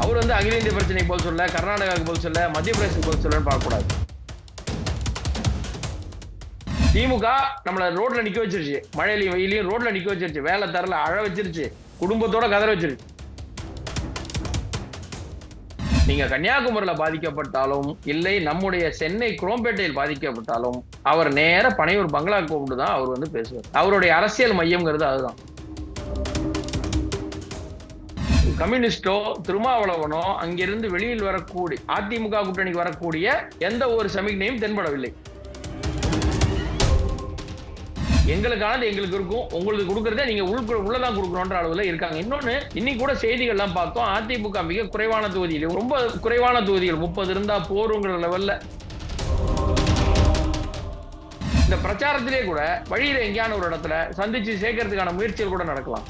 அவர் வந்து அகில இந்திய பிரச்சனைக்கு போல் சொல்ல கர்நாடகாவுக்கு போல் சொல்ல மத்திய பிரதேசத்துக்கு போல் சொல்லன்னு பார்க்கக்கூடாது. திமுக நம்மள ரோட்ல நிக்க வச்சிருச்சு. மழையிலையும் வெயிலையும் ரோட்ல நிக்க வச்சிருச்சு. வேலை தரல அழ வச்சிருச்சு. குடும்பத்தோட கதற வச்சிருச்சு. நீங்க கன்னியாகுமரியில பாதிக்கப்பட்டாலும் இல்லை நம்முடைய சென்னை குரோம்பேட்டையில் பாதிக்கப்பட்டாலும் அவர் நேர பனையூர் பங்களா கூப்பிட்டு தான் அவர் வந்து பேசுவார். அவருடைய அரசியல் மையம்ங்கிறது அதுதான். கம்யூனிஸ்டோ திருமாவளவனோ அங்கிருந்து வெளியில் வரக்கூடிய அதிமுக கூட்டணிக்கு வரக்கூடிய எந்த ஒரு சமிக்ஞையும் தென்படவில்லை. எங்களுக்கானது எங்களுக்கு இருக்கும். உங்களுக்கு கொடுக்கறதே நீங்க உள்ள உள்ளதான் கொடுக்கணுன்ற அளவுல இருக்காங்க. இன்னொன்னு இன்னைக்கு கூட செய்திகள்லாம் பார்த்தோம். அதிமுக மிக குறைவான தொகுதியில் ரொம்ப குறைவான தொகுதிகள். முப்பது இருந்தா போருங்கிற லெவல்ல இந்த பிரச்சாரத்திலே கூட வழியில எங்கேயான ஒரு இடத்துல சந்திச்சு சேர்க்கறதுக்கான முயற்சிகள் கூட நடக்கலாம்.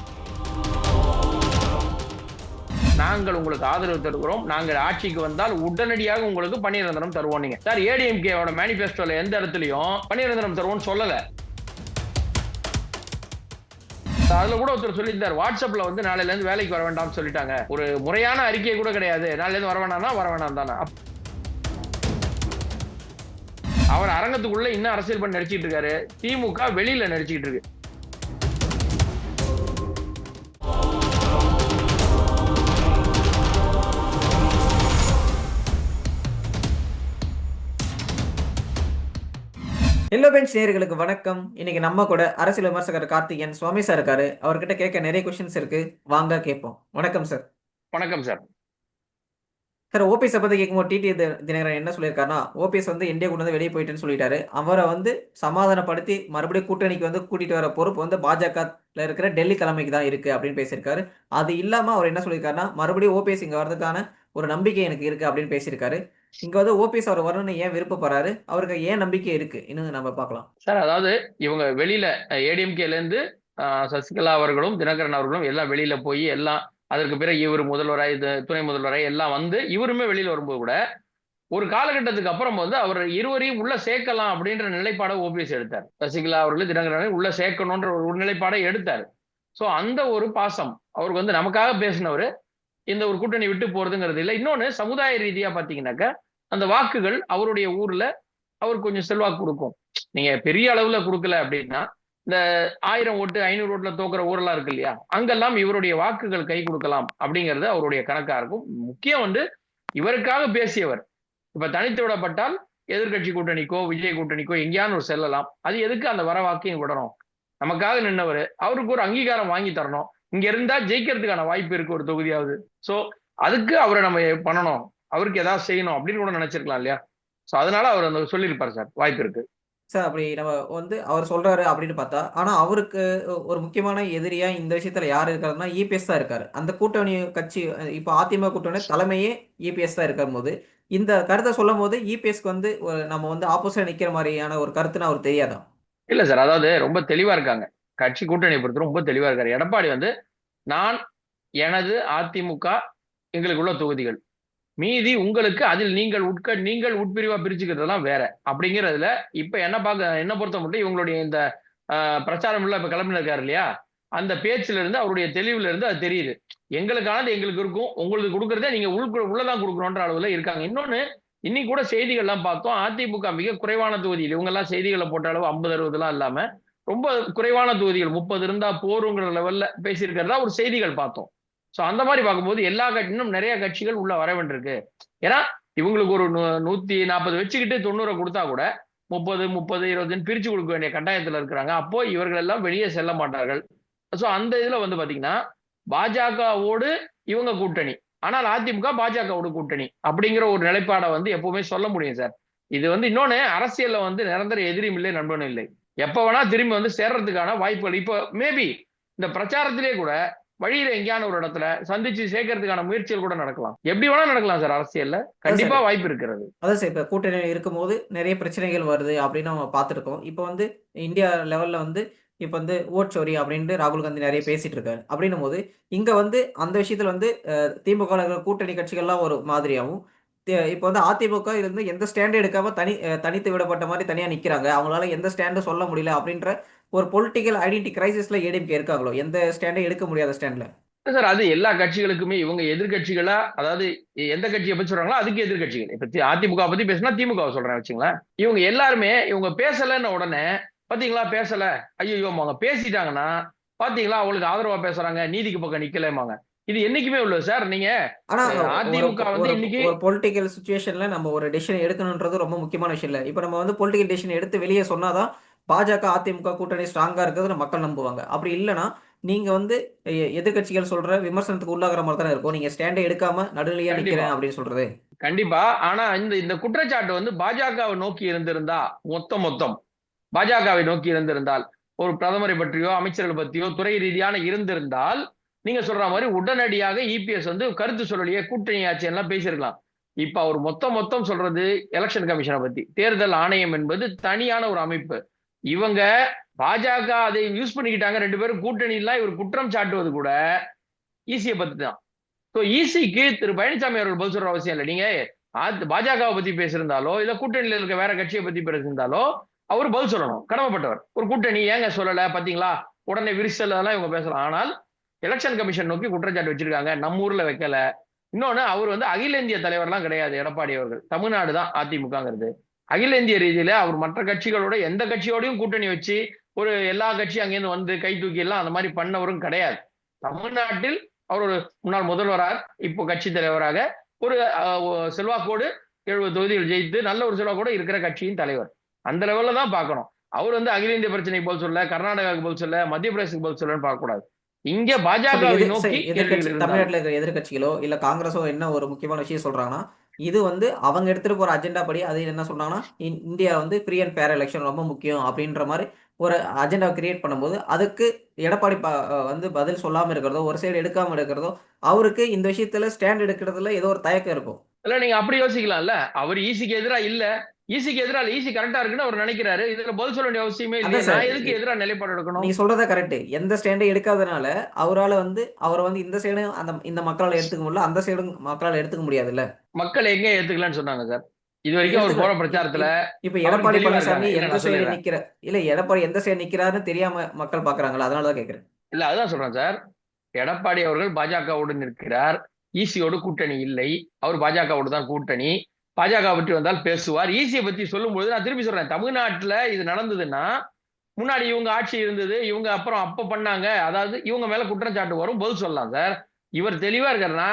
நாங்கள் உங்களுக்கு ஆதரவு தருகிறோம். நாங்கள் ஆட்சிக்கு வந்தால் உடனடியாக உங்களுக்கு பன்னீரந்தனம் தருவோம் நீங்க. சார் ஏடிஎம்கேவோட மேனிபெஸ்டோல எந்த இடத்துலயும் பன்னீரந்தனம் தருவோம்னு சொல்லல. அதுல கூட ஒருத்தர் சொல்லியிருந்தார் வாட்ஸ்அப்ல வந்து நாளையில இருந்து வேலைக்கு வர வேண்டாம்னு சொல்லிட்டாங்க. ஒரு முறையான அறிக்கை கூட கிடையாது. நாளைல இருந்து வர வேண்டாம்னா வர வேண்டாம் தானே. அவர் அரங்கத்துக்குள்ள இன்னும் அரசியல் பண்ணி நடிச்சிட்டு இருக்காரு. திமுக வெளியில நடிச்சிட்டு இருக்கு. எல்லோ பெஞ்ச் நேயர்களுக்கு வணக்கம். இன்னைக்கு நம்ம கூட அரசியல் விமர்சகர் கார்த்திகேயன் சுவாமி சார் இருக்காரு. அவர்கிட்ட கேட்க நிறைய கொஸ்டின்ஸ் இருக்கு. வாங்க கேட்போம். வணக்கம் சார் வணக்கம் சார் சார் ஓபிஎஸ் பத்தி கேட்கும்போது டிடி தினகரன் என்ன சொல்லியிருக்காருன்னா ஓபிஎஸ் வந்து இந்தியா கொண்டு வந்து வெளியே போயிட்டேன்னு சொல்லிட்டாரு. அவரை வந்து சமாதானப்படுத்தி மறுபடியும் கூட்டணிக்கு வந்து கூட்டிட்டு வர பொறுப்பு வந்து பாஜகல இருக்கிற டெல்லி தலைமைக்கு தான் இருக்கு அப்படின்னு பேசியிருக்காரு. அது இல்லாம அவர் என்ன சொல்லியிருக்காருன்னா மறுபடியும் ஓபிஎஸ் இங்க வர்றதுக்கான ஒரு நம்பிக்கை எனக்கு இருக்கு அப்படின்னு பேசியிருக்காரு. இங்க வந்து ஓபிஎஸ் அவர் வரணும்னு ஏன் விருப்பப்படுறாரு அவருக்கு ஏன் நம்பிக்கை இருக்கு? இன்னும் நம்ம பார்க்கலாம். சார் அதாவது இவங்க வெளியில ஏடிஎம்கேல இருந்து சசிகலா அவர்களும் தினகரன் அவர்களும் எல்லாம் வெளியில போய் எல்லாம் அதற்கு பிறகு இவர் முதல்வராய் இது துணை முதல்வராய் எல்லாம் வந்து இவருமே வெளியில வரும்போது கூட ஒரு காலகட்டத்துக்கு அப்புறம் வந்து அவர் இருவரையும் உள்ள சேர்க்கலாம் அப்படின்ற நிலைப்பாடை ஓபிஎஸ் எடுத்தார். சசிகலா அவர்கள் தினகரன் உள்ள சேர்க்கணும்ன்ற ஒரு நிலைப்பாடை எடுத்தார். சோ அந்த ஒரு பாசம் அவருக்கு வந்து நமக்காக பேசினவர் இந்த ஒரு கூட்டணி விட்டு போறதுங்கிறது இல்லை. இன்னொன்னு சமுதாய ரீதியா பாத்தீங்கன்னாக்கா அந்த வாக்குகள் அவருடைய ஊர்ல அவர் கொஞ்சம் செல்வாக்கு கொடுக்கும். நீங்க பெரிய அளவுல கொடுக்கல அப்படின்னா இந்த ஆயிரம் ஓட்டு ஐநூறு ஓட்டுல தோக்குற ஊரெல்லாம் இருக்கு இல்லையா? அங்கெல்லாம் இவருடைய வாக்குகள் கை கொடுக்கலாம் அப்படிங்கிறது அவருடைய கணக்கா இருக்கும். முக்கியம் வந்து இவருக்காக பேசியவர். இப்ப தனித்து விடப்பட்டால் எதிர்க்கட்சி கூட்டணிக்கோ விஜய் கூட்டணிக்கோ எங்கேயானு ஒரு செல்லலாம். அது எதுக்கு அந்த வர வாக்கையும் விடணும்? நமக்காக நின்னவர் அவருக்கு ஒரு அங்கீகாரம் வாங்கி தரணும். இங்க இருந்தா ஜெயிக்கிறதுக்கான வாய்ப்பு இருக்கு ஒரு தொகுதியாவது. சோ அதுக்கு அவரை நம்ம பண்ணணும். அவருக்கு ஏதாவது செய்யணும் அப்படின்னு கூட நினைச்சிருக்கலாம் இல்லையா? சோ அதனால அவர் அந்த சொல்லியிருப்பார் சார். வாய்ப்பு இருக்கு. சார் அப்படி நம்ம வந்து அவர் சொல்றாரு அப்படின்னு பார்த்தா ஆனா அவருக்கு ஒரு முக்கியமான எதிரியா இந்த விஷயத்துல யார் இருக்காருன்னா இபிஎஸ் தான் இருக்காரு. அந்த கூட்டணி கட்சி இப்போ அதிமுக கூட்டணி தலைமையே இபிஎஸ் தான் இருக்கும் போது இந்த கருத்தை சொல்லும் போது இபிஎஸ்க்கு வந்து ஒரு நம்ம வந்து ஆப்போசிட் நிக்கிற மாதிரியான ஒரு கருத்துன்னு அவர் தெரியாதா? இல்ல சார் அதாவது ரொம்ப தெளிவா இருக்காங்க. கட்சி கூட்டணி பொறுத்து ரொம்ப தெளிவா இருக்காரு. எடப்பாடி வந்து நான் எனது அதிமுக எங்களுக்குள்ள தொகுதிகள். மீதி உங்களுக்கு அதில் நீங்கள் உட்க நீங்கள் உட்பிரிவா பிரிச்சுக்கிறதெல்லாம் வேற. அப்படிங்கிறதுல இப்ப என்ன பார்க்க என்ன பொறுத்த மட்டும் இவங்களுடைய இந்த பிரச்சாரம் எல்லாம் இப்ப கிளம்பின இருக்காரு இல்லையா? அந்த பேச்சுல இருந்து அவருடைய தெளிவுல இருந்து அது தெரியுது. எங்களுக்கானது எங்களுக்கு இருக்கும். உங்களுக்கு கொடுக்கறதே நீங்க உள் உள்ளதான் கொடுக்கணுன்ற அளவுல இருக்காங்க. இன்னொன்னு இன்னைக்கு கூட செய்திகள்லாம் பார்த்தோம். அதிமுக மிக குறைவான தொகுதியில் இவங்க எல்லாம் செய்திகளை போட்ட அளவு ஐம்பது அறுபதுலாம் இல்லாம ரொம்ப குறைவான தொகுதிகள் முப்பது இருந்தா போருங்கிற லெவல்ல பேசியிருக்கிறதா ஒரு செய்திகள் பார்த்தோம். ஸோ அந்த மாதிரி பார்க்கும்போது எல்லா கட்சியும் நிறைய கட்சிகள் உள்ள வர வேண்டியிருக்கு. ஏன்னா இவங்களுக்கு ஒரு நூ- நூத்தி நாற்பது வச்சுக்கிட்டு தொண்ணூறை கொடுத்தா கூட முப்பது முப்பது இருபதுன்னு பிரிச்சு கொடுக்க வேண்டிய கட்டாயத்துல இருக்கிறாங்க. அப்போ இவர்கள் எல்லாம் வெளியே செல்ல மாட்டார்கள். ஸோ அந்த இதுல வந்து பாத்தீங்கன்னா பாஜகவோடு இவங்க கூட்டணி. ஆனால் அதிமுக பாஜகவோட கூட்டணி அப்படிங்கிற ஒரு நிலைப்பாடை வந்து எப்பவுமே சொல்ல முடியும் சார். இது வந்து இன்னொன்னு அரசியல்ல வந்து நிரந்தர எதிரியும் இல்லை நண்பனும் இல்லை. எப்ப வேணா திரும்பி வந்து சேர்றதுக்கான வாய்ப்புகள். இப்போ மேபி இந்த பிரச்சாரத்திலே கூட வழியில எங்கேயான ஒரு இடத்துல சந்திச்சு சேர்க்கறதுக்கான முயற்சிகள் கூட நடக்கலாம். எப்படி வேணா நடக்கலாம் சார் அரசியல்ல. கண்டிப்பா வாய்ப்பு இருக்கிறது. அதான் சார் இப்போ கூட்டணி இருக்கும்போது நிறைய பிரச்சனைகள் வருது அப்படின்னு நம்ம பார்த்துருக்கோம். இப்போ வந்து இந்தியா லெவல்ல வந்து இப்போ வந்து ஓட் சோரி அப்படின்ட்டு ராகுல் காந்தி நிறைய பேசிட்டு இருக்காரு. அப்படின்னும் போது இங்க வந்து அந்த விஷயத்துல வந்து திமுக கூட்டணி கட்சிகள்லாம் ஒரு மாதிரியாகவும் இப்போ வந்து அதிமுக இருந்து எந்த ஸ்டாண்டு எடுக்காம தனி தனித்து விடப்பட்ட மாதிரி தனியாக நிற்கிறாங்க அவங்களால எந்த ஸ்டாண்டும் சொல்ல முடியல அப்படின்ற ஒரு பொலிட்டிக்கல் ஐடென்டி கிரைசிஸ்ல ஏடிஎம்கே இருக்காங்களோ? எந்த ஸ்டாண்டை எடுக்க முடியாத ஸ்டாண்ட்ல சார் அது எல்லா கட்சிகளுக்குமே இவங்க எதிர்கட்சிகளா அதாவது எந்த கட்சியை பத்தி சொல்றாங்களோ அதுக்கு எதிர்க்கட்சிகள் இப்ப தி- அதிமுக பத்தி பேசினா திமுக சொல்றேன் வச்சுங்களேன். இவங்க எல்லாருமே இவங்க பேசலன்னு உடனே பாத்தீங்களா பேசல. ஐயோ அவங்க பேசிட்டாங்கன்னா பாத்தீங்களா அவங்களுக்கு ஆதரவா பேசுறாங்க நீதிக்கு பக்கம் நிக்கலேமாங்க இது என்னைக்குமே உள்ளது சார் நீங்க ஆனா அதிமுக வந்து ஒரு இன்னைக்கு ஒரு பொலிட்டிக்கல் சுச்சுவேஷன்ல நம்ம ஒரு டெசிஷன் எடுக்கணுன்றது ரொம்ப முக்கியமான விஷயம் இல்லை. இப்போ நம்ம வந்து பொலிட்டிக்கல் டெசிஷன் எடுத்து வெளியே சொன்னாதான் பாஜக அதிமுக கூட்டணி ஸ்ட்ராங்கா இருக்கிறது மக்கள் நம்புவாங்க. அப்படி இல்லைன்னா நீங்க வந்து எ- எதிர்க்கட்சிகள் சொல்ற விமர்சனத்துக்கு உள்ளாகிற மாதிரி தானே இருக்கும். நீங்க ஸ்டாண்டே எடுக்காம நடுநிலையா. நிக்கிறேன் அப்படின்னு சொல்றது. கண்டிப்பா. ஆனா இந்த இந்த குற்றச்சாட்டு வந்து பாஜகவை நோக்கி இருந்திருந்தா மொத்தம் மொத்தம் பாஜகவை நோக்கி இருந்திருந்தால் ஒரு பிரதமரை பற்றியோ அமைச்சர்கள் பற்றியோ துறை ரீதியான இருந்திருந்தால் நீங்க சொல்ற மாதிரி உடனடியாக இபிஎஸ் வந்து கருத்து சொல்லலையே கூட்டணி ஆட்சி எல்லாம் பேசியிருக்கலாம். இப்ப அவர் மொத்தம் மொத்தம் சொல்றது எலெக்ஷன் கமிஷனை பத்தி. தேர்தல் ஆணையம் என்பது தனியான ஒரு அமைப்பு. இவங்க பாஜக அதை யூஸ் பண்ணிக்கிட்டாங்க ரெண்டு பேரும் கூட்டணி எல்லாம் இவர் குற்றம் சாட்டுவது கூட ஈசியை பத்தி தான். ஸோ ஈசிக்கு திரு பழனிசாமி அவர்கள் பதில் சொல்ற அவசியம் இல்லை. நீங்க பாஜகவை பத்தி பேசியிருந்தாலோ இல்ல கூட்டணியில இருக்க வேற கட்சியை பத்தி பேசியிருந்தாலோ அவர் பதில் சொல்லணும். கடமைப்பட்டவர். ஒரு கூட்டணி ஏங்க சொல்லல பாத்தீங்களா? உடனே விரிசல் அதெல்லாம் இவங்க பேசலாம். ஆனால் எலெக்ஷன் கமிஷன் நோக்கி குற்றச்சாட்டு வச்சிருக்காங்க. நம்ம ஊர்ல வைக்கல. இன்னொன்னு அவர் வந்து அகில இந்திய தலைவர்லாம் கிடையாது. எடப்பாடி அவர்கள். தமிழ்நாடு தான் அதிமுகங்கிறது. அகில இந்திய ரீதியில அவர் மற்ற கட்சிகளோட எந்த கட்சியோடையும் கூட்டணி வச்சு ஒரு எல்லா கட்சியும் அங்கேருந்து வந்து கை தூக்கி எல்லாம் அந்த மாதிரி பண்ணவரும் கிடையாது. தமிழ்நாட்டில் அவர் ஒரு முன்னாள் முதல்வராக இப்போ கட்சி தலைவராக ஒரு செல்வாக்கோடு எழுபது தொகுதிகள் ஜெயித்து நல்ல ஒரு செல்வாக்கோடு இருக்கிற கட்சியின் தலைவர். அந்த லெவல்ல தான் பார்க்கணும். அவர் வந்து அகில இந்திய பிரச்சனைக்கு போல் சொல்ல கர்நாடகாவுக்கு போல் சொல்ல மத்திய பிரதேசத்துக்கு போல் சொல்லன்னு பார்க்க கூடாது இங்க இருந்தால். தமிழ்நாட்டில் இருக்கிற எதிர்க்கட்சிகளோ இல்ல காங்கிரஸோ என்ன ஒரு முக்கியமான விஷயம் சொல்றாங்கன்னா இது வந்து அவங்க எடுத்துட்டு போற அஜெண்டா படி அது என்ன சொன்னாங்கன்னா இந்- இந்தியா வந்து ஃப்ரீ அண்ட் ஃபேர் எலெக்ஷன் ரொம்ப முக்கியம் அப்படின்ற மாதிரி ஒரு அஜெண்டா கிரியேட் பண்ணும்போது அதுக்கு எடப்பாடி வந்து பதில் சொல்லாம இருக்கிறதோ ஒரு சைடு எடுக்காம இருக்கிறதோ அவருக்கு இந்த விஷயத்துல ஸ்டாண்ட் எடுக்கிறதுல ஏதோ ஒரு தயக்கம் இருக்கும். இல்ல நீங்க அப்படி யோசிக்கலாம்ல. அவர் ஈசிக்கு எதிரா இல்ல. ஈசிக்கு எதிரா ஈசி கரெக்டா இருக்குன்னு அவர் நினைக்கிறாரு. இதுல பதில் சொல்ல வேண்டிய அவசியமே சார். நான் எதுக்கு எதிரா நிலைப்பாடு எடுக்கணும்? நீங்க சொல்றத கரெக்ட் எந்த ஸ்டாண்டை எடுக்காதனால அவரால வந்து அவரை வந்து இந்த சைடு அந்த இந்த மக்களால் எடுத்துக்க முடியல அந்த சைடும் மக்களால் எடுத்துக்க முடியாதுல்ல? மக்கள் எங்க ஏத்துக்கலாம்னு சொன்னாங்க சார். இது வரைக்கும் அவர் போற பிரச்சாரத்துல இப்ப எடப்பாடி பழனிசாமி. இல்ல, எந்த சைடு. நிக்கிற இல்ல எடப்பாடி எந்த சைடு நிக்கிறாருன்னு தெரியாம மக்கள் பாக்குறாங்களா? அதனாலதான் கேக்குறேன். இல்ல அதுதான் சொல்றேன் சார். எடப்பாடி அவர்கள் பாஜகவோடு நிற்கிறார். ஈசியோடு கூட்டணி இல்லை. அவர் பாஜகவோடு தான் கூட்டணி. பாஜக பற்றி வந்தால் பேசுவார். ஈசியை பத்தி சொல்லும்போது நான் திருப்பி சொல்றேன். தமிழ்நாட்டுல இது நடந்ததுன்னா முன்னாடி இவங்க ஆட்சி இருந்தது இவங்க அப்புறம் அப்ப பண்ணாங்க அதாவது இவங்க மேல குற்றச்சாட்டு வரும் பதில் சொல்லலாம் சார். இவர் தெளிவா இருக்காருன்னா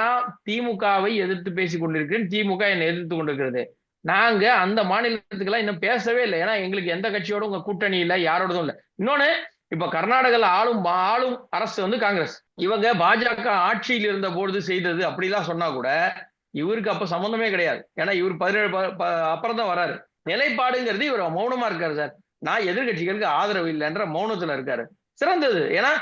திமுகவை எதிர்த்து பேசி கொண்டிருக்கிறேன். திமுக என்னை எதிர்த்து கொண்டிருக்கிறது. நாங்க அந்த மாநிலத்துக்கெல்லாம் இன்னும் பேசவே இல்லை. ஏன்னா எங்களுக்கு எந்த கட்சியோட உங்க கூட்டணி இல்லை யாரோடதும் இல்லை. இன்னொன்னு இப்ப கர்நாடகால ஆளும் ஆளும் அரசு வந்து காங்கிரஸ். இவங்க பாஜக ஆட்சியில் இருந்த பொழுது செய்தது அப்படிலாம் சொன்னா கூட இவருக்கு அப்ப சம்பந்தமே கிடையாது. ஏன்னா இவர் பதினேழு ப- அப்புறம் தான் வராரு. நிலைப்பாடுங்கிறது இவர் மௌனமா இருக்காரு சார். நான் எதிர்கட்சிகளுக்கு ஆதரவு இல்லைன்ற மௌனத்துல இருக்காரு. சிறந்தது. ஏன்னா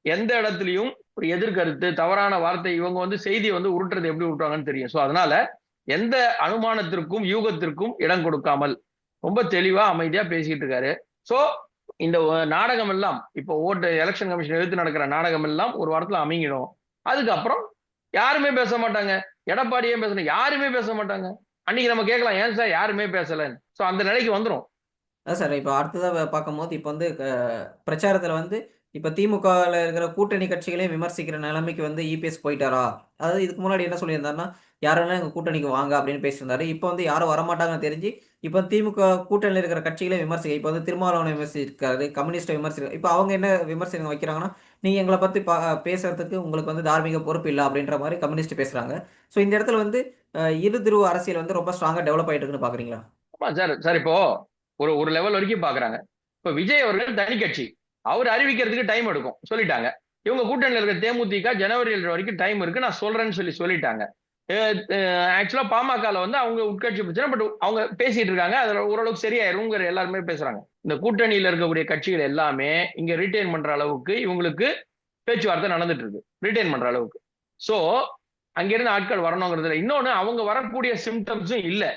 எந்த இடத்துலயும் ஒரு எதிர்கருத்து தவறான வார்த்தை இவங்க வந்து செய்தி வந்து உருட்டுறது எப்படி உருட்டுவாங்கன்னு தெரியும். ஸோ அதனால எந்த அனுமானத்திற்கும் யூகத்திற்கும் இடம் கொடுக்காமல் ரொம்ப தெளிவா அமைதியா பேசிக்கிட்டு இருக்காரு. ஸோ இந்த நாடகம் எல்லாம் இப்போ ஓட்டு எலெக்ஷன் கமிஷன் எடுத்து நடக்கிற நாடகம் எல்லாம் ஒரு வாரத்துல அமைங்கிடும் அதுக்கப்புறம் யாருமே பேச மாட்டாங்க. எடப்பாடியே பேசணும் யாருமே பேச மாட்டாங்க. அன்னைக்கு நம்ம கேட்கலாம் ஏன் சார் யாருமே பேசலன்னு? ஸோ அந்த நிலைக்கு வந்துடும் அதான் சார் இப்போ அடுத்ததாக பார்க்கும்போது இப்போ வந்து பிரச்சாரத்தில் வந்து இப்போ திமுகவில் இருக்கிற கூட்டணி கட்சிகளையும் விமர்சிக்கிற நிலைமைக்கு வந்து இபிஎஸ் போயிட்டாரா? அதாவது இதுக்கு முன்னாடி என்ன சொல்லியிருந்தாருன்னா யாரெல்லாம் எங்கள் கூட்டணிக்கு வாங்க அப்படின்னு பேசியிருந்தாரு. இப்போ வந்து யாரும் வரமாட்டாங்கன்னு தெரிஞ்சு இப்போ திமுக கூட்டணியில் இருக்கிற கட்சிகளையும் விமர்சிக்க இப்போ வந்து திருமாவளவனை விமர்சிச்சிருக்காரு கம்யூனிஸ்ட்டை விமர்சிக்க இப்போ அவங்க என்ன விமர்சனம் வைக்கிறாங்கன்னா நீங்கள் எங்களை பற்றி பா பேசுறதுக்கு உங்களுக்கு வந்து தார்மீக பொறுப்பு இல்லை அப்படின்ற மாதிரி கம்யூனிஸ்ட் பேசுகிறாங்க ஸோ இந்த இடத்துல வந்து இரு துருவ அரசியல் வந்து ரொம்ப ஸ்ட்ராங்காக டெவலப் ஆகிட்டு இருக்குன்னு பார்க்குறீங்களா சார் சார் இப்போ ஒரு ஒரு லெவல் வரைக்கும் பாக்குறாங்க. இப்போ விஜய் அவர்கள் தனி கட்சி. அவர் அறிவிக்கிறதுக்கு டைம் எடுக்கும். சொல்லிட்டாங்க. இவங்க கூட்டணியில் இருக்க தேமுதிக ஜனவரி வரைக்கும் டைம் இருக்கு. நான் சொல்றேன்னு சொல்லி சொல்லிட்டாங்க. ஆக்சுவலா பாமகல வந்து அவங்க உட்கட்சி பிரச்சனை பட் அவங்க பேசிட்டு இருக்காங்க. அதுல ஓரளவுக்கு சரியாயிருங்கிற எல்லாருமே பேசுறாங்க. இந்த கூட்டணியில இருக்கக்கூடிய கட்சிகள் எல்லாமே இங்க ரிட்டைன் பண்ற அளவுக்கு இவங்களுக்கு பேச்சுவார்த்தை நடந்துட்டு இருக்கு. ரிட்டைன் பண்ற அளவுக்கு. சோ அங்கிருந்து ஆட்கள் வரணுங்கிறதுல. இன்னொன்னு அவங்க வரக்கூடிய சிம்டம்ஸும் இல்லை.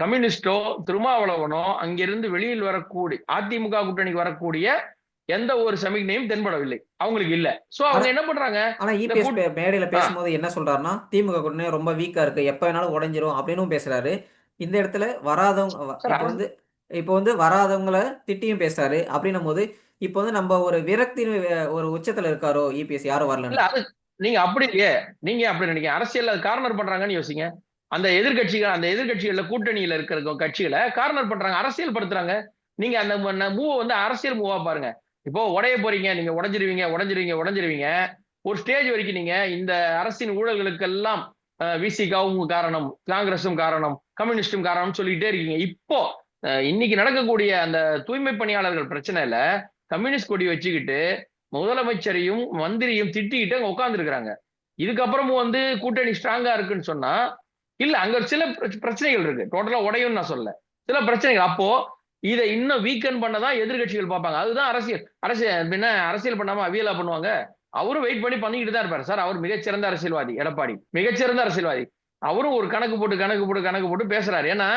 கம்யூனிஸ்டோ திருமாவளவனோ அங்கிருந்து வெளியில் வரக்கூடிய அதிமுக கூட்டணிக்கு வரக்கூடிய எந்த ஒரு சமிக்ஞையும் தென்படவில்லை. அவங்களுக்கு இல்ல. சோ அவங்க என்ன பண்றாங்க? ஆனா இபிஎஸ் கூட்- மேடையில பேசும்போது என்ன சொல்றாருன்னா திமுக கூட்டணி ரொம்ப வீக்கா இருக்கு. எப்ப வேணாலும் உடைஞ்சிரும் அப்படின்னும் பேசுறாரு. இந்த இடத்துல வராதவங்க வந்து இப்போ வந்து வராதவங்கள திட்டியும் பேசுறாரு. அப்படின்னும் போது இப்போ வந்து நம்ம ஒரு விரக்தியின் ஒரு உச்சத்துல இருக்காரோ இபிஎஸ் யாரும் இல்ல வரலன்னு அது நீங்க அப்படி இல்லையே. நீங்க அப்படி நினைக்க அரசியல் கார்னர் பண்றாங்கன்னு யோசிங்க. அந்த எதிர்க்கட்சிகள் அந்த எதிர்கட்சிகள்ல கூட்டணியில இருக்கிற கட்சிகளை கார்னர் பண்றாங்க அரசியல் படுத்துறாங்க நீங்க அந்த மூவ வந்து அரசியல் மூவா பாருங்க. இப்போ உடைய போறீங்க நீங்க உடஞ்சிருவீங்க உடஞ்சிருவீங்க உடஞ்சிருவீங்க. ஒரு ஸ்டேஜ் வரைக்கும் நீங்க இந்த அரசின் ஊழல்களுக்கெல்லாம் விசிகாவும் காரணம் காங்கிரஸும் காரணம் கம்யூனிஸ்டும் காரணம் சொல்லிட்டே இருக்கீங்க. இப்போ இன்னைக்கு நடக்கக்கூடிய அந்த தூய்மை பணியாளர்கள் பிரச்சனையில கம்யூனிஸ்ட் கொடி வச்சுக்கிட்டு முதலமைச்சரையும் மந்திரியும் திட்டிக்கிட்டு அங்க உட்காந்துருக்கிறாங்க இதுக்கப்புறமும் வந்து கூட்டணி ஸ்ட்ராங்கா இருக்குன்னு சொன்னா இல்ல அங்க சில பிரச்சனைகள் இருக்கு. டோட்டலா உடையும் நான் சொல்ல சில பிரச்சனைகள். அப்போ இதை இன்னும் வீக்கன் பண்ணதான் எதிர்க்கட்சிகள் பார்ப்பாங்க. அதுதான் அரசியல். அரசியல் என்ன அரசியல் பண்ணாம அவியலா பண்ணுவாங்க? அவரும் வெயிட் பண்ணி பண்ணிக்கிட்டு தான் இருப்பாரு. சார் அவர் மிகச்சிறந்த அரசியல்வாதி எடப்பாடி. மிகச்சிறந்த அரசியல்வாதி. அவரும் ஒரு கணக்கு போட்டு கணக்கு போட்டு கணக்கு போட்டு பேசுறாரு. ஏன்னா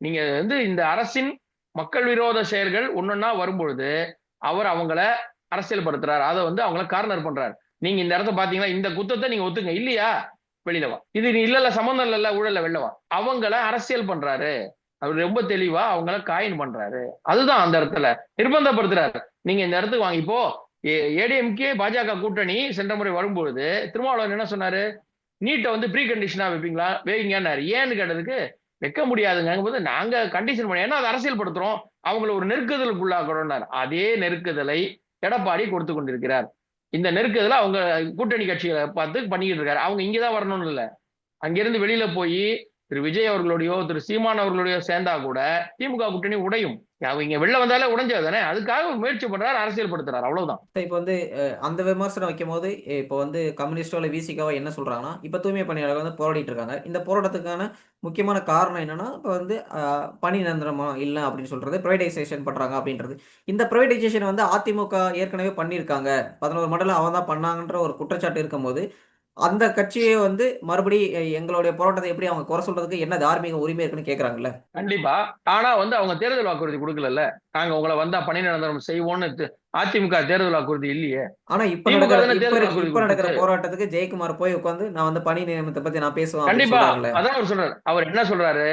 நீங்க வந்து இந்த அரசின் மக்கள் விரோத செயல்கள் ஒன்னொன்னா வரும்பொழுது அவர் அவங்கள அரசியல் படுத்துறாரு அதை வந்து அவங்கள கார்னர் பண்றாரு. நீங்க இந்த இடத்த பாத்தீங்கன்னா இந்த குத்தத்தை நீங்க ஒத்துங்க. இல்லையா? வெளியில வா. இது நீ இல்ல இல்ல சம்மந்தம் இல்ல ஊழல்ல வெளில வா. அவங்கள அரசியல் பண்றாரு. அவர் ரொம்ப தெளிவா அவங்கள காயின் பண்றாரு. அதுதான் அந்த இடத்துல. நிர்பந்தப்படுத்துறாரு. நீங்க இந்த இடத்துக்கு வாங்க. இப்போ ஏடிஎம்கே பாஜக கூட்டணி சென்ற முறை வரும்பொழுது திருமாவளவன் என்ன சொன்னாரு? நீட்டை வந்து ப்ரீ கண்டிஷனா வைப்பீங்களா? வைங்கன்னாரு. ஏன்னு கேட்டதுக்கு வைக்க முடியாதுங்க போது நாங்க கண்டிஷன் பண்ணி ஏன்னா அதை அரசியல் படுத்துறோம் அவங்கள ஒரு நெருக்குதலுக்குள்ளாக்குறோம்னார். அதே நெருக்குதலை எடப்பாடி கொடுத்து கொண்டிருக்கிறார். இந்த நெருக்குதலை அவங்க கூட்டணி கட்சிகளை பார்த்து பண்ணிக்கிட்டு இருக்காரு. அவங்க இங்கதான் வரணும்னு இல்லை. அங்கிருந்து வெளியில போய் திரு விஜய் அவர்களுடையோ திரு சீமான் அவர்களுடையோ சேர்ந்தா கூட திமுக கூட்டணி உடையும். அவங்க இங்க வெளில வந்தாலே உடைஞ்சது தானே? அதுக்காக முயற்சி பண்றாரு அரசியல் படுத்துறாரு அவ்வளவுதான். சார், இப்போ வந்து அந்த விமர்சனம் வைக்கும் போது இப்போ வந்து கம்யூனிஸ்டோ இல்லை விசிகாவோ என்ன சொல்றாங்கன்னா இப்போ தூய்மை பணியாளர்கள் வந்து போராடிட்டு இருக்காங்க. இந்த போராட்டத்துக்கான முக்கியமான காரணம் என்னன்னா இப்போ வந்து பணி நிரந்தரமா இல்லை அப்படின்னு சொல்றது ப்ரைவேடைசேஷன் பண்றாங்க அப்படின்றது. இந்த ப்ரைவேடைசேஷன் வந்து அதிமுக ஏற்கனவே பண்ணியிருக்காங்க. பதினோரு மண்டலம் அவன் தான் பண்ணாங்கன்ற ஒரு குற்றச்சாட்டு இருக்கும்போது அந்த கட்சியை வந்து மறுபடி எங்களுடைய போராட்டத்தை எப்படி அவங்க குறை சொல்றதுக்கு என்ன தார்மீக உரிமை இருக்குன்னு கேட்கறாங்கல்ல கண்டிப்பா. ஆனா வந்து அவங்க தேர்தல் வாக்குறுதி கொடுக்கல நாங்க உங்களை வந்தா பணி நிரந்தரம் செய்வோம்னு அதிமுக தேர்தல் வாக்குறுதி இல்லையே. ஆனா இப்ப நடக்கிற இப்ப நடக்கிற. போராட்டத்துக்கு ஜெயக்குமார் போய் உட்காந்து நான் வந்து பணி நியமனத்தை பத்தி நான் பேசுவேன் கண்டிப்பா. அதான் அவர் சொல்றாரு. அவர் என்ன சொல்றாரு?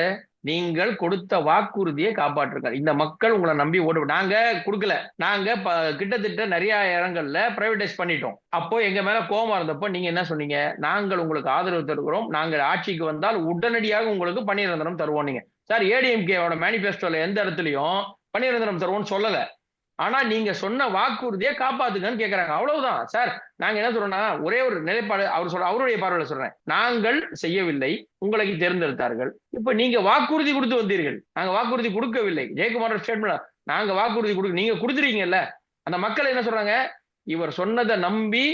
நீங்கள் கொடுத்த வாக்குறுதியை காப்பாற்றுங்க இந்த மக்கள் உங்களை நம்பி ஓட்டு நாங்க கொடுக்கல. நாங்க ப- கிட்டத்தட்ட நிறைய இடங்கள்ல பிரைவேடைஸ் பண்ணிட்டோம். அப்போ எங்க மேல கோபம் இருந்தப்போ நீங்க என்ன சொன்னீங்க? நாங்கள் உங்களுக்கு ஆதரவு தருகிறோம். நாங்கள் ஆட்சிக்கு வந்தால் உடனடியாக உங்களுக்கு பணி தருவோம் நீங்க. சார் ஏடிஎம்கேவோட மேனிபெஸ்டோல எந்த இடத்துலயும் பணி தருவோம்னு சொல்லலை. ஆனா நீங்க சொன்ன வாக்குறுதியை காப்பாத்துங்கன்னு கேக்குறாங்க. அவ்வளவுதான். சார் நாங்க என்ன சொல்றோம்னா ஒரே ஒரு நிலைப்பாடு அவர் சொல்ற அவருடைய பார்வையில சொல்றேன். நாங்கள் செய்யவில்லை உங்களுக்கு தேர்ந்தெடுத்தார்கள். இப்ப நீங்க வாக்குறுதி கொடுத்து வந்தீர்கள். நாங்க வாக்குறுதி கொடுக்கவில்லை. ஜெயக்குமார் ஸ்டேட்மெண்ட் நாங்க வாக்குறுதி கொடுக்க நீங்க கொடுத்துருக்கீங்கல்ல அந்த மக்கள் என்ன சொல்றாங்க? இவர் சொன்னதை நம்பி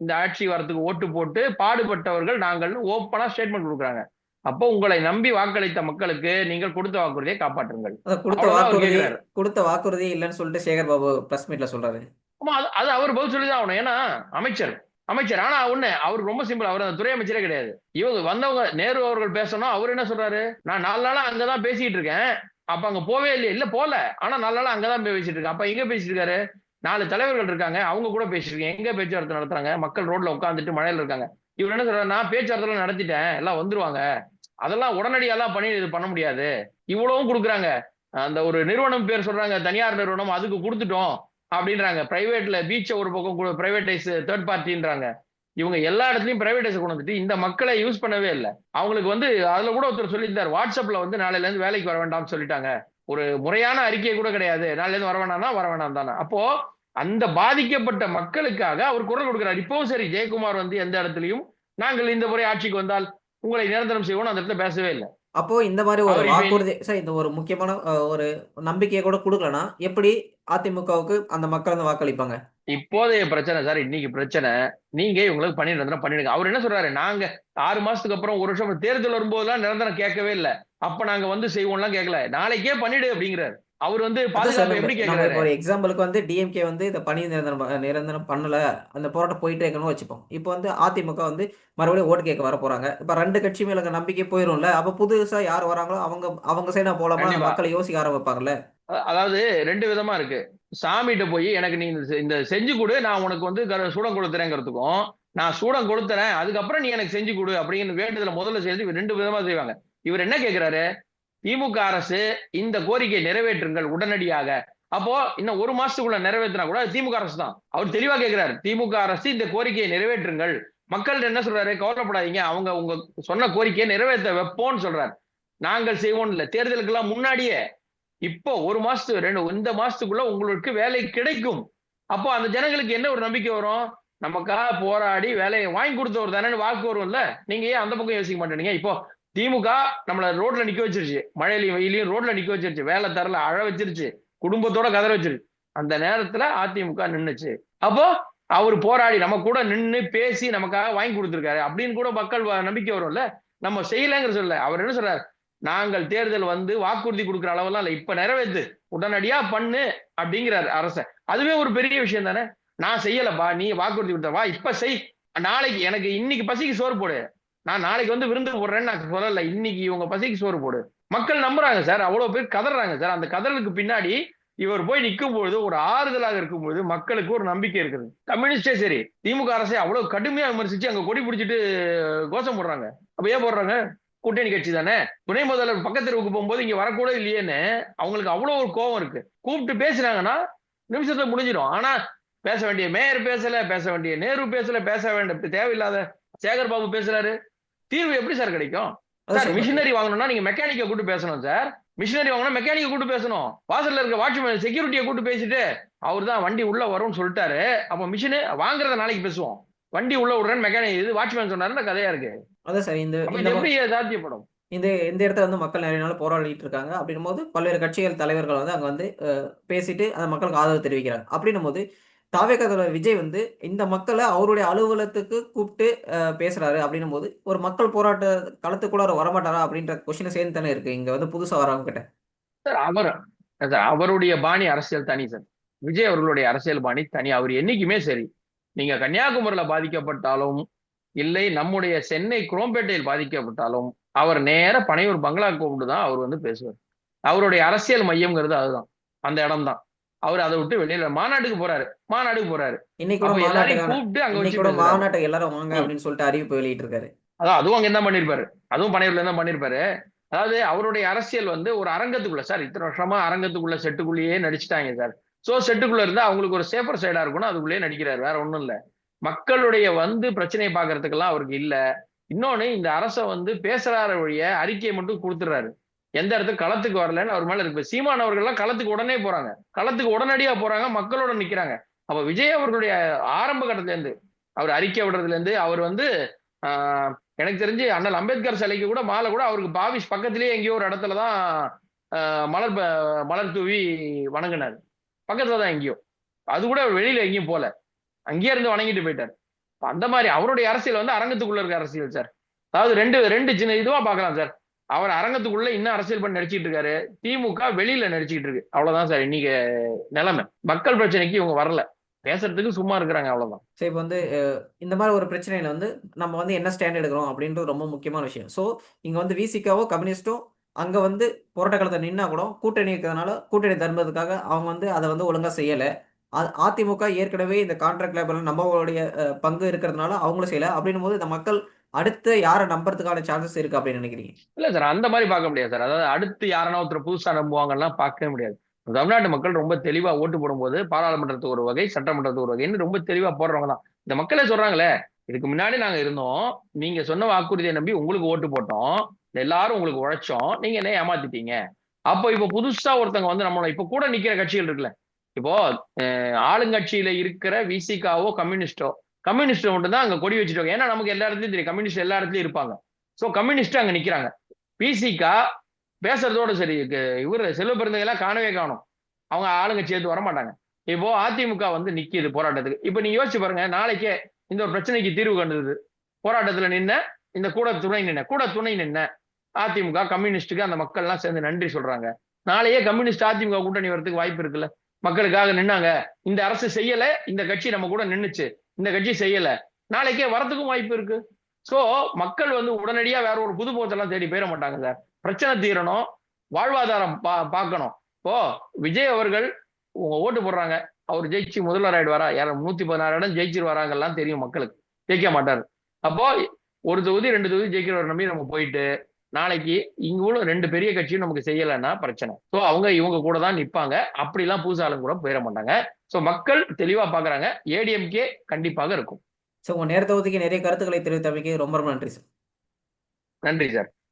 இந்த ஆட்சி வரத்துக்கு ஓட்டு போட்டு பாடுபட்டவர்கள் நாங்கள் ஓப்பனா ஸ்டேட்மெண்ட் கொடுக்குறாங்க. அப்போ உங்களை நம்பி வாக்களித்த மக்களுக்கு நீங்கள் கொடுத்த வாக்குறுதியை காப்பாற்றுங்கள். கொடுத்த வாக்குறுதி. கொடுத்த வாக்குறுதி இல்லைன்னு சொல்லிட்டு சேகர் பாபு பிரஸ் மீட்ல சொல்றாரு. ஆமா அது அது அவர் பதில் சொல்லி தான் ஆகணும். ஏன்னா அமைச்சர் அமைச்சர். ஆனா ஒண்ணு அவர் ரொம்ப சிம்பிள் அவர் அந்த துறை அமைச்சரே கிடையாது. இவங்க வந்தவங்க நேரு அவர்கள் பேசணும். அவர் என்ன சொல்றாரு? நான் நாலு நாளா அங்கதான் பேசிட்டு இருக்கேன். அப்ப அங்க போவே இல்லையே. இல்ல போல. ஆனா நாலு நாளா அங்கதான் பேசிட்டு இருக்கேன். அப்ப எங்க பேசிட்டு இருக்காரு? நாலு தலைவர்கள் இருக்காங்க. அவங்க கூட பேசிட்டு இருக்கேன். எங்க பேச்சுவார்த்தை நடத்துறாங்க? மக்கள் ரோட்ல உட்காந்துட்டு மழையில இருக்காங்க. இவர் என்ன சொல்றாரு? நான் பேச்சுவார்த்தை நடத்திட்டேன். எல்லாம் வந்துருவாங்க. அதெல்லாம் உடனடியெல்லாம் பண்ணி இது பண்ண முடியாது. இவ்வளவும் கொடுக்குறாங்க. அந்த ஒரு நிறுவனம் பேர் சொல்றாங்க தனியார் நிறுவனம் அதுக்கு கொடுத்துட்டோம் அப்படின்றாங்க. பிரைவேட்ல பீச்சை ஒரு பக்கம் பிரைவேட்டைஸ் தேர்ட் பார்ட்டின்றாங்க இவங்க எல்லா இடத்துலயும் பிரைவேட்டைஸ் கொண்டு வந்துட்டு இந்த மக்களை யூஸ் பண்ணவே இல்லை. அவங்களுக்கு வந்து அதுல கூட ஒருத்தர் சொல்லியிருந்தார் வாட்ஸ்அப்ல வந்து நாளையில இருந்து வேலைக்கு வர வேண்டாம்னு சொல்லிட்டாங்க. ஒரு முறையான அறிக்கை கூட கிடையாது. நாளையில இருந்து வர வேண்டாம்னா வர வேண்டாம் தானே. அப்போ அந்த பாதிக்கப்பட்ட மக்களுக்காக அவர் குரல் கொடுக்கிறார். இப்பவும் சரி ஜெயக்குமார் வந்து எந்த இடத்துலயும் நாங்கள் இந்த முறை ஆட்சிக்கு வந்தால் உங்களை நிரந்தரம் செய்வோம் அந்த இடத்துல பேசவே இல்லை. அப்போ இந்த மாதிரி ஒரு வாக்குறுதி சார் இந்த ஒரு முக்கியமான ஒரு நம்பிக்கையை கூட கொடுக்கலனா எப்படி அதிமுகவுக்கு அந்த மக்கள் வந்து வாக்களிப்பாங்க? இப்போதைய பிரச்சனை சார் இன்னைக்கு பிரச்சனை நீங்க இவங்களுக்கு பணி நிரந்தரம் பண்ணிடுங்க. அவர் என்ன சொல்றாரு? நாங்க ஆறு மாசத்துக்கு அப்புறம் ஒரு வருஷம் தேர்தல் வரும்போதெல்லாம் நிரந்தரம் கேட்கவே இல்லை. அப்ப நாங்க வந்து செய்வோம்லாம் கேட்கல. நாளைக்கே பண்ணிடு அப்படிங்கிறாரு. அவர் வந்து பாதுகாப்பு எப்படி கேட்கிறாரு ஒரு எக்ஸாம்பிளுக்கு வந்து டிஎம்கே வந்து இந்த பணி நிரந்தரம் நிரந்தரம் பண்ணல அந்த போராட்டம் போயிட்டே இருக்கணும் வச்சுப்போம். இப்போ வந்து அதிமுக வந்து மறுபடியும் ஓட்டு கேட்க வர போறாங்க. இப்போ ரெண்டு கட்சி மேல நம்பிக்கை போயிரும்ல அப்போ புதுசா யார் வராங்களோ அவங்க அவங்க சைடா போலாமா. மக்களை யோசிக்க ஆரம்பிப்பாங்கல்ல? அதாவது ரெண்டு விதமா இருக்கு. சாமிகிட்ட போய் எனக்கு நீ இந்த செஞ்சு கொடு நான் உனக்கு வந்து சூடம் கொடுத்துறேங்கிறதுக்கும் நான் சூடம் கொடுத்துறேன் அதுக்கப்புறம் நீ எனக்கு செஞ்சு கொடு அப்படின்னு வேண்டுதல முதல்ல செய்து இவர் ரெண்டு விதமா செய்வாங்க. இவர் என்ன கேட்கிறாரு திமுக அரசு இந்த கோரிக்கையை நிறைவேற்றுங்கள் உடனடியாக. அப்போ இன்னும் ஒரு மாசத்துக்குள்ள நிறைவேற்றினா கூட திமுக அரசு தான். அவர் தெளிவா கேட்கிறாரு திமுக அரசு இந்த கோரிக்கையை நிறைவேற்றுங்கள். மக்கள் என்ன சொல்றாரு? கவலைப்படாதீங்க. அவங்க உங்க சொன்ன கோரிக்கையை நிறைவேற்ற வைப்போம்னு சொல்றாரு. நாங்கள் செய்வோம் இல்ல. தேர்தலுக்கெல்லாம் முன்னாடியே இப்போ ஒரு மாசத்துக்கு ரெண்டு இந்த மாசத்துக்குள்ள உங்களுக்கு வேலை கிடைக்கும். அப்போ அந்த ஜனங்களுக்கு என்ன ஒரு நம்பிக்கை வரும்? நமக்காக போராடி வேலையை வாங்கி கொடுத்தவர் தானே வாக்கு வரும்ல. நீங்க ஏன் அந்த பக்கம் யோசிக்க மாட்டேனீங்க இப்போ திமுக நம்மள ரோட்ல நிக்க வச்சிருச்சு. மழையிலையும் வெயிலையும் ரோட்ல நிக்க வச்சிருச்சு. வேலை தரல அழ வச்சிருச்சு. குடும்பத்தோட கதற வச்சிருச்சு. அந்த நேரத்துல அதிமுக நின்னுச்சு. அப்போ அவர் போராடி நம்ம கூட நின்று பேசி நமக்காக வாங்கி கொடுத்துருக்காரு. அப்படின்னு கூட மக்கள் நம்பிக்கை வரும்ல. நம்ம செய்யலைங்கிற சொல்ல அவர் என்ன சொல்றாரு? நாங்கள் தேர்தல் வந்து வாக்குறுதி கொடுக்குற அளவெல்லாம் இல்லை. இப்ப நிறைவேற்று உடனடியா பண்ணு அப்படிங்கிறாரு அரச அதுவே ஒரு பெரிய விஷயம் தானே? நான் செய்யலப்பா. நீ வாக்குறுதி கொடுத்த வா. இப்ப செய். நாளைக்கு எனக்கு இன்னைக்கு பசிக்கு சோறு போடு. நான் நாளைக்கு வந்து விருந்து போடுறேன்னு நான் சொல்லல. இன்னைக்கு இவங்க பசிக்கு சோறு போடு. மக்கள் நம்புறாங்க சார். அவ்வளவு பேர் கதறாங்க சார். அந்த கதறலுக்கு பின்னாடி இவர் போய் நிற்கும் பொழுது ஒரு ஆறுதலாக இருக்கும் பொழுது மக்களுக்கு ஒரு நம்பிக்கை இருக்குது. கம்யூனிஸ்டே சரி. திமுக அரசை அவ்வளவு கடுமையா விமர்சிச்சு அங்க கொடி பிடிச்சிட்டு கோஷம் போடுறாங்க. அப்ப ஏன் போடுறாங்க? கூட்டணி கட்சி தானே. துணை முதல்வர் பக்கத்து போகும்போது இங்க வரக்கூட இல்லையேன்னு அவங்களுக்கு அவ்வளவு ஒரு கோவம் இருக்கு. கூப்பிட்டு பேசினாங்கன்னா நிமிஷத்துல முடிஞ்சிடும். ஆனா பேச வேண்டிய மேயர் பேசல பேச வேண்டிய நேரு பேசல பேச வேண்டிய தேவையில்லாத சேகர் பாபு பேசுறாரு. தீர்வு எப்படி சார் கிடைக்கும்? சார் மிஷினரி வாங்கணும்னா நீங்க மெக்கானிக்க கூட்டு பேசணும் சார். மிஷினரி வாங்கணும் மெக்கானிக்க கூட்டு பேசணும். வாசல்ல இருக்க வாட்ச்மேன் செக்யூரிட்டியை கூட்டு பேசிட்டு அவர் தான் வண்டி உள்ள வரும்னு சொல்லிட்டாரு. அப்ப மிஷினு வாங்குறத நாளைக்கு பேசுவோம். வண்டி உள்ள விடுறேன்னு மெக்கானிக் இது வாட்ச்மேன் சொன்னாருன்னு கதையா இருக்கு. அதான் சார் இந்த எப்படி சாத்தியப்படும்? இந்த இந்த இடத்துல வந்து மக்கள் நிறைய நாள் போராடிட்டு இருக்காங்க. அப்படின்னும் போது பல்வேறு கட்சிகள் தலைவர்கள் வந்து அங்க வந்து பேசிட்டு அந்த மக்களுக்கு ஆதரவு தெரிவிக்கிறாங்க. அப்படின்னும் போது தாவே தலைவர் விஜய் வந்து இந்த மக்களை அவருடைய அலுவலகத்துக்கு கூப்பிட்டு பேசுகிறாரு பேசுறாரு. அப்படின்னும் போது ஒரு மக்கள் போராட்ட களத்துக்குள்ள அவர் வரமாட்டாரா? அப்படின்ற கொஸ்டின் சேர்ந்து தானே இருக்கு. இங்க வந்து புதுசா வரவங்க கிட்ட. சார் அவர் சார் அவருடைய பாணி அரசியல் தனி சார். விஜய் அவர்களுடைய அரசியல் பாணி தனி. அவர் என்னைக்குமே சரி. நீங்க கன்னியாகுமரியில பாதிக்கப்பட்டாலும் இல்லை நம்முடைய சென்னை குரோம்பேட்டையில் பாதிக்கப்பட்டாலும் அவர் நேர பனையூர் பங்களா கூப்பிட்டு தான் அவர் வந்து பேசுவார். அவருடைய அரசியல் மையம்ங்கிறது அதுதான். அந்த இடம் தான் அவர் அதை விட்டு வெளியில மாநாட்டுக்கு போறாரு. மாநாட்டுக்கு போறாரு. இன்னைக்கு எல்லாரையும் கூப்பிட்டு அங்க வச்சு மாநாட்டுக்கு எல்லாரும் வாங்க. அப்படின்னு சொல்லிட்டு அறிவிப்பு வெளியிட்டு இருக்காரு அதான் அதுவும் அங்க தான் பண்ணிருப்பாரு அதுவும் பனையூர்ல தான் பண்ணிருப்பாரு அதாவது அவருடைய அரசியல் வந்து ஒரு அரங்கத்துக்குள்ள சார் இத்தனை வருஷமா அரங்கத்துக்குள்ள செட்டுக்குள்ளேயே நடிச்சுட்டாங்க சார். சோ செட்டுக்குள்ள இருந்தா அவங்களுக்கு ஒரு சேஃபர் சைடா இருக்கணும் அதுக்குள்ளேயே நடிக்கிறாரு. வேற ஒண்ணும் இல்ல. மக்களுடைய வந்து பிரச்சனையை பாக்குறதுக்கெல்லாம் அவருக்கு இல்ல. இன்னொன்னு இந்த அரசை வந்து பேசுறாரு வழிய அறிக்கையை மட்டும் கொடுத்துறாரு எந்த இடத்துக்கு களத்துக்கு வரலன்னு அவர் மேல இருக்கு. சீமான் அவர்கள்லாம் களத்துக்கு உடனே போறாங்க. களத்துக்கு உடனடியா போறாங்க. மக்களோட நிக்கிறாங்க. அப்ப விஜய் அவர்களுடைய ஆரம்ப கட்டத்துல இருந்து அவர் அறிக்கை விடுறதுல இருந்து அவர் வந்து ஆஹ், எனக்கு தெரிஞ்சு அண்ணல் அம்பேத்கர் சிலைக்கு கூட மாலை கூட அவருக்கு பாவிஷ் பக்கத்திலேயே எங்கேயோ ஒரு இடத்துல தான் மலர் ப- மலர் தூவி வணங்கினார். பக்கத்துல தான் எங்கேயோ. அது கூட அவர் வெளியில எங்கேயும் போல. அங்கேயே இருந்து வணங்கிட்டு போயிட்டார். அந்த மாதிரி அவருடைய அரசியல் வந்து அரங்கத்துக்குள்ள இருக்க அரசியல் சார். அதாவது ரெண்டு ரெண்டு சின்ன இதுவா பார்க்கலாம் சார். அவர் அரங்கத்துக்குள்ள இன்னும் அரசியல் பண்ணி நடிச்சிட்டு இருக்காரு. திமுக வெளியில நடிச்சிட்டு இருக்கு. அவ்வளவுதான் சார். இன்னைக்கு நிலைமை. மக்கள் பிரச்சனைக்கு இவங்க வரல. பேசுறதுக்கு சும்மா இருக்கிறாங்க. அவ்வளவுதான். சரி இப்போ வந்து இந்த மாதிரி ஒரு பிரச்சனையில வந்து நம்ம வந்து என்ன ஸ்டாண்ட் எடுக்கிறோம் அப்படின்றது ரொம்ப முக்கியமான விஷயம். ஸோ இங்க வந்து விசிகாவோ கம்யூனிஸ்டோ அங்க வந்து போராட்ட காலத்தை நின்னா கூட கூட்டணி இருக்கிறதுனால கூட்டணி தருவதற்காக அவங்க வந்து அதை வந்து ஒழுங்கா செய்யல. அதிமுக ஏற்கனவே இந்த கான்ட்ராக்ட் லேபர்ல நம்மளுடைய பங்கு இருக்கிறதுனால அவங்களும் செய்யல. அப்படின்னும் போது இந்த மக்கள் அடுத்து யாரை நம்புறதுக்கான சான்சஸ் இருக்கு அப்படின்னு நினைக்கிறீங்க? இல்ல சார் அந்த மாதிரி பார்க்க முடியாது சார். அதாவது அடுத்து யாரனா ஒருத்தர் புதுசா நம்புவாங்கலாம் பார்க்கவே முடியாது. தமிழ்நாட்டு மக்கள் ரொம்ப தெளிவா ஓட்டு போடும்போது பாராளுமன்றத்துக்கு ஒரு வகை சட்டமன்றத்துக்கு ஒரு வகைன்னு ரொம்ப தெளிவா போடுறவங்க தான். இந்த மக்களே சொல்றாங்களே இதுக்கு முன்னாடி நாங்க இருந்தோம். நீங்க சொன்ன வாக்குறுதியை நம்பி உங்களுக்கு ஓட்டு போட்டோம். எல்லாரும் உங்களுக்கு உழைச்சோம். நீங்க என்ன ஏமாத்திட்டீங்க. அப்போ இப்போ புதுசா ஒருத்தங்க வந்து நம்மள இப்ப கூட நிக்கிற கட்சிகள் இருக்குல்ல. இப்போ ஆளுங்கட்சியில இருக்கிற விசிகாவோ கம்யூனிஸ்டோ கம்யூனிஸ்ட் மட்டும் தான் அங்க கொடி வச்சுட்டு ஏன்னா நமக்கு எல்லா இடத்துலயும் தெரியும். கம்யூனிஸ்ட் எல்லா இடத்துலயும் இருப்பாங்க. சோ கம்யூனிஸ்ட் அங்க நிக்கிறாங்க. பிசிகா பேசுறதோட சரி க- இவரு செல்வ பெருந்தகைலாம் காணவே காணும். அவங்க ஆளுங்க சேர்த்து வர மாட்டாங்க இப்போ அதிமுக வந்து நிக்கிது போராட்டத்துக்கு. இப்போ நீங்க யோசிச்சு பாருங்க. நாளைக்கே இந்த ஒரு பிரச்சனைக்கு தீர்வு கண்டது. போராட்டத்துல நின்ன இந்த கூட துணை நின்ன. கூட துணை நின்ன. அதிமுக கம்யூனிஸ்டுக்கு அந்த மக்கள்லாம் சேர்ந்து நன்றி சொல்றாங்க. நாளையே கம்யூனிஸ்ட் அதிமுக கூட்டணி வரதுக்கு வாய்ப்பு இருக்குல்ல. மக்களுக்காக நின்னாங்க. இந்த அரசு செய்யல. இந்த கட்சி நம்ம கூட நின்றுச்சு இந்த கட்சி செய்யல. நாளைக்கே வரத்துக்கும் வாய்ப்பு இருக்கு. சோ மக்கள் வந்து உடனடியா வேற ஒரு புது முகத்தெல்லாம் தேடி போயிட மாட்டாங்க சார். பிரச்சனை தீரணும். வாழ்வாதாரம் பா பார்க்கணும். இப்போ விஜய் அவர்கள் உங்க ஓட்டு போடுறாங்க. அவர் ஜெயிச்சு முதல்வர் ஆயிடுவாரா? யாரும் நூத்தி பதினாறு இடம் ஜெயிச்சிருவாராங்கெல்லாம் தெரியும் மக்களுக்கு. ஜெயிக்க மாட்டாரு. அப்போ ஒரு தொகுதி ரெண்டு தொகுதி ஜெயிக்கிறவர் நம்பி நம்ம போயிட்டு நாளைக்கு இங்களும் ரெண்டு பெரிய கட்சியும் நமக்கு செய்யலைன்னா பிரச்சனை. ஸோ அவங்க இவங்க கூட தான் நிப்பாங்க. அப்படிலாம் பூசாலும் கூட போயிட மாட்டாங்க. ஸோ மக்கள் தெளிவா பாக்குறாங்க. ஏடிஎம்கே கண்டிப்பாக இருக்கும். ஸோ உங்க நேரத்தை ஒதுக்கி நிறைய கருத்துக்களை தெரிவித்தமைக்கு ரொம்ப ரொம்ப நன்றி சார் நன்றி சார்